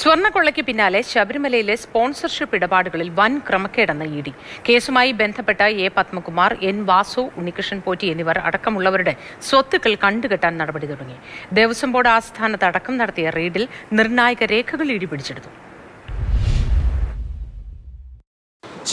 സ്വർണക്കൊള്ളയ്ക്ക് പിന്നാലെ ശബരിമലയിലെ സ്പോൺസർഷിപ്പ് ഇടപാടുകളിൽ വൻ ക്രമക്കേടെന്ന് ഇ ഡി. കേസുമായി ബന്ധപ്പെട്ട എ പത്മകുമാർ എൻ വാസു ഉണ്ണികൃഷ്ണൻ പോറ്റി എന്നിവർ അടക്കമുള്ളവരുടെ സ്വത്തുക്കൾ കണ്ടുകെട്ടാൻ നടപടി തുടങ്ങി. ദേവസ്വം ബോർഡ് ആസ്ഥാനത്ത് അടക്കം നടത്തിയ റെയ്ഡിൽ നിർണായക രേഖകൾ ഇ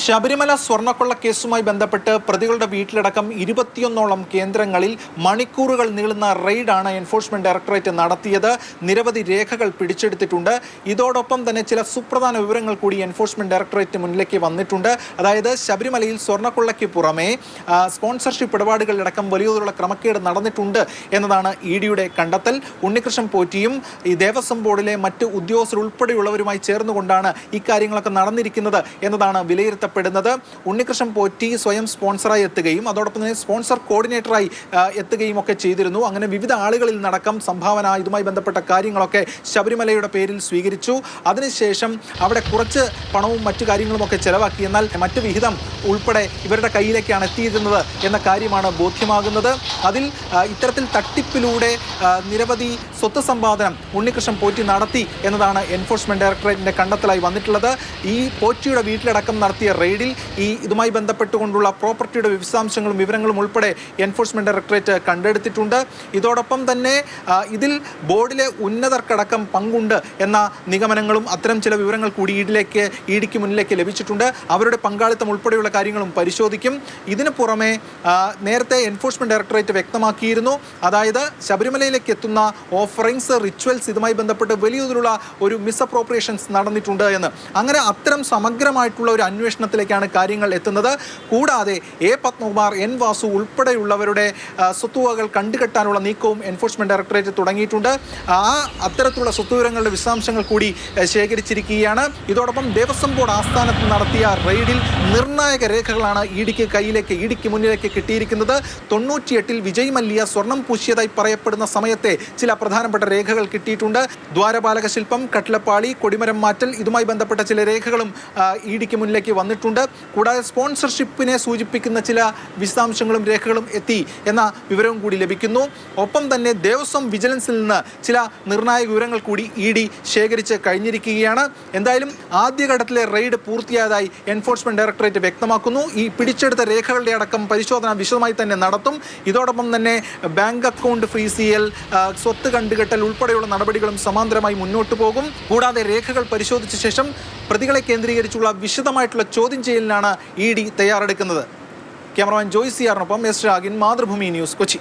ശബരിമല സ്വർണക്കൊള്ള കേസുമായി ബന്ധപ്പെട്ട് പ്രതികളുടെ വീട്ടിലടക്കം ഇരുപത്തിയൊന്നോളം കേന്ദ്രങ്ങളിൽ മണിക്കൂറുകൾ നീളുന്ന റെയ്ഡാണ് എൻഫോഴ്സ്മെന്റ് ഡയറക്ടറേറ്റ് നടത്തിയത്. നിരവധി രേഖകൾ പിടിച്ചെടുത്തിട്ടുണ്ട്. ഇതോടൊപ്പം തന്നെ ചില സുപ്രധാന വിവരങ്ങൾ കൂടി എൻഫോഴ്സ്മെന്റ് ഡയറക്ടറേറ്റ് മുന്നിലേക്ക് വന്നിട്ടുണ്ട്. അതായത് ശബരിമലയിൽ സ്വർണക്കൊള്ളയ്ക്ക് പുറമെ സ്പോൺസർഷിപ്പ് ഇടപാടുകളിലടക്കം വലിയ തോതിലുള്ള ക്രമക്കേട് നടന്നിട്ടുണ്ട് എന്നതാണ് ഇ ഡിയുടെ കണ്ടെത്തൽ. ഉണ്ണികൃഷ്ണൻ പോറ്റിയും ഈ ദേവസ്വം ബോർഡിലെ മറ്റ് ഉദ്യോഗസ്ഥർ ഉൾപ്പെടെയുള്ളവരുമായി ചേർന്നുകൊണ്ടാണ് ഇക്കാര്യങ്ങളൊക്കെ നടന്നിരിക്കുന്നത് എന്നതാണ് വിലയിരുത്തപ്പെടുന്നത് ഉണ്ണികൃഷ്ണൻ പോറ്റി സ്വയം സ്പോൺസറായി എത്തുകയും അതോടൊപ്പം തന്നെ സ്പോൺസർ കോർഡിനേറ്ററായി എത്തുകയും ഒക്കെ ചെയ്തിരുന്നു. അങ്ങനെ വിവിധ ആളുകളിൽ നടക്കം സംഭാവന ഇതുമായി ബന്ധപ്പെട്ട കാര്യങ്ങളൊക്കെ ശബരിമലയുടെ പേരിൽ സ്വീകരിച്ചു. അതിനുശേഷം അവിടെ കുറച്ച് പണവും മറ്റു കാര്യങ്ങളുമൊക്കെ ചെലവാക്കി. എന്നാൽ മറ്റു വിഹിതം ഉൾപ്പെടെ ഇവരുടെ കയ്യിലേക്കാണ് എത്തിയിരുന്നത് എന്ന കാര്യമാണ് ബോധ്യമാകുന്നത്. അതിൽ ഇത്തരത്തിൽ തട്ടിപ്പിലൂടെ നിരവധി സ്വത്ത് സമ്പാദനം ഉണ്ണികൃഷ്ണൻ പോറ്റി നടത്തി എന്നതാണ് എൻഫോഴ്സ്മെന്റ് ഡയറക്ടറേറ്റിന്റെ കണ്ടെത്തലായി വന്നിട്ടുള്ളത്. ഈ പോറ്റിയുടെ വീട്ടിലടക്കം നടത്തിയ റെയ്ഡിൽ ഈ ഇതുമായി ബന്ധപ്പെട്ടുകൊണ്ടുള്ള പ്രോപ്പർട്ടിയുടെ വിശദാംശങ്ങളും വിവരങ്ങളും ഉൾപ്പെടെ എൻഫോഴ്സ്മെന്റ് ഡയറക്ടറേറ്റ് കണ്ടെടുത്തിട്ടുണ്ട്. ഇതോടൊപ്പം തന്നെ ഇതിൽ ബോർഡിലെ ഉന്നതർക്കടക്കം പങ്കുണ്ട് എന്ന നിഗമനങ്ങളും അത്തരം ചില വിവരങ്ങൾ കൂടി ഈടിലേക്ക് ഈടിക്ക് മുന്നിലേക്ക് ലഭിച്ചിട്ടുണ്ട്. അവരുടെ പങ്കാളിത്തം ഉൾപ്പെടെയുള്ള കാര്യങ്ങളും പരിശോധിക്കും. ഇതിനു പുറമെ നേരത്തെ എൻഫോഴ്സ്മെന്റ് ഡയറക്ടറേറ്റ് വ്യക്തമാക്കിയിരുന്നു. അതായത് ശബരിമലയിലേക്ക് എത്തുന്ന ഓഫറിങ്സ് റിച്വൽസ് ഇതുമായി ബന്ധപ്പെട്ട് വലിയ തോതിലുള്ള ഒരു മിസ്അപ്രോപ്രിയേഷൻസ് നടന്നിട്ടുണ്ട് എന്ന്. അങ്ങനെ അത്തരം സമഗ്രമായിട്ടുള്ള ഒരു അന്വേഷണത്തിലേക്കാണ് കാര്യങ്ങൾ എത്തുന്നത്. കൂടാതെ എ പത്മകുമാർ എൻ വാസു ഉൾപ്പെടെയുള്ളവരുടെ സ്വത്തുവകൾ കണ്ടുകെട്ടാനുള്ള നീക്കവും എൻഫോഴ്സ്മെന്റ് ഡയറക്ടറേറ്റ് തുടങ്ങിയിട്ടുണ്ട്. ആ അത്തരത്തിലുള്ള സ്വത്തുവിവരങ്ങളുടെ വിശദാംശങ്ങൾ കൂടി ശേഖരിച്ചിരിക്കുകയാണ്. ഇതോടൊപ്പം ദേവസ്വം ബോർഡ് ആസ്ഥാനത്ത് നടത്തിയ റെയ്ഡിൽ നിർണായക രേഖകളാണ് ഇഡിക്ക് കയ്യിലേക്ക് ഇഡിക്ക് മുന്നിലേക്ക് കിട്ടിയിരിക്കുന്നത്. തൊണ്ണൂറ്റിയെട്ടിൽ വിജയ് മല്യ സ്വർണം പൂശിയതായി പറയപ്പെടുന്ന സമയത്തെ ചില പ്രധാനപ്പെട്ട രേഖകൾ കിട്ടിയിട്ടുണ്ട്. ദ്വാരപാലക ശില്പം കട്ടിലപ്പാളി കൊടിമരം മാറ്റൽ ഇതുമായി ബന്ധപ്പെട്ട ചില രേഖകളും ഇ ഡിക്ക് മുന്നിലേക്ക് വന്നിട്ടുണ്ട്. കൂടാതെ സ്പോൺസർഷിപ്പിനെ സൂചിപ്പിക്കുന്ന ചില വിശദാംശങ്ങളും രേഖകളും എത്തി എന്ന വിവരവും കൂടി ലഭിക്കുന്നു. ഒപ്പം തന്നെ ദേവസ്വം വിജിലൻസിൽ നിന്ന് ചില നിർണായക വിവരങ്ങൾ കൂടി ഇ ഡി ശേഖരിച്ച് കഴിഞ്ഞിരിക്കുകയാണ്. എന്തായാലും ആദ്യഘട്ടത്തിലെ റെയ്ഡ് പൂർത്തിയായതായി എൻഫോഴ്സ്മെന്റ് ഡയറക്ടറേറ്റ് വ്യക്തമാക്കുന്നു. ഈ പിടിച്ചെടുത്ത രേഖകളുടെ അടക്കം പരിശോധന വിശദമായി തന്നെ നടത്തും. ഇതോടൊപ്പം തന്നെ ബാങ്ക് അക്കൗണ്ട് ഫ്രീസ് ചെയ്യൽ സ്വത്ത് കണ്ടുകെട്ടൽ ഉൾപ്പെടെയുള്ള നടപടികളും സമാന്തരമായി മുന്നോട്ട് പോകും. കൂടാതെ രേഖകൾ പരിശോധിച്ച ശേഷം പ്രതികളെ കേന്ദ്രീകരിച്ചുള്ള വിശദമായിട്ടുള്ള ചോദ്യം ചെയ്യലിനാണ് ഇ ഡി തയ്യാറെടുക്കുന്നത്. ക്യാമറമാൻ ജോയ്സിയാറിനൊപ്പം എസ് രാഗിൻ മാതൃഭൂമി ന്യൂസ് കൊച്ചി.